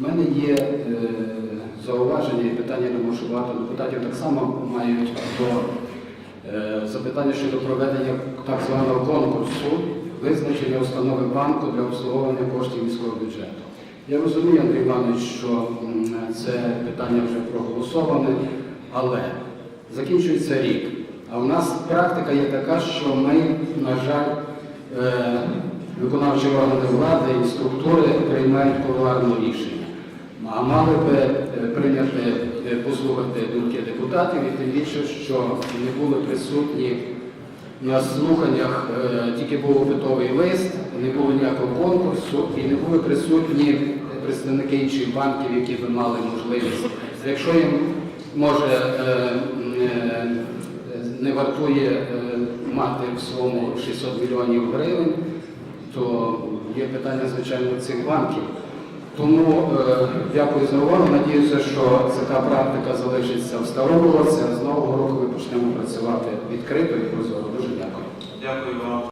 У мене є е, зауваження і питання, думаю, що багато депутатів так само мають до е, запитання щодо проведення так званого конкурсу визначення установи банку для обслуговування коштів міського бюджету. Я розумію, Андрій Іванович, що це питання вже проголосоване, але закінчується рік. А у нас практика є така, що ми, на жаль, е, виконавчі органи влади і структури приймають кулуарне рішення. А мали би е, прийняти, е, послухати думки депутатів і тим більше, що не були присутні на слуханнях, е, тільки був готовий лист, не було ніякого конкурсу і не були присутні представники інших банків, які би мали можливість. Якщо їм може не вартує мати в своєму 600 мільйонів гривень, то є питання, звичайно, цих банків. Тому е, дякую за увагу. Надіюся, що ця практика залишиться в старому році, з нового року ми почнемо працювати відкрито і прозоро. Дуже дякую. Дякую вам.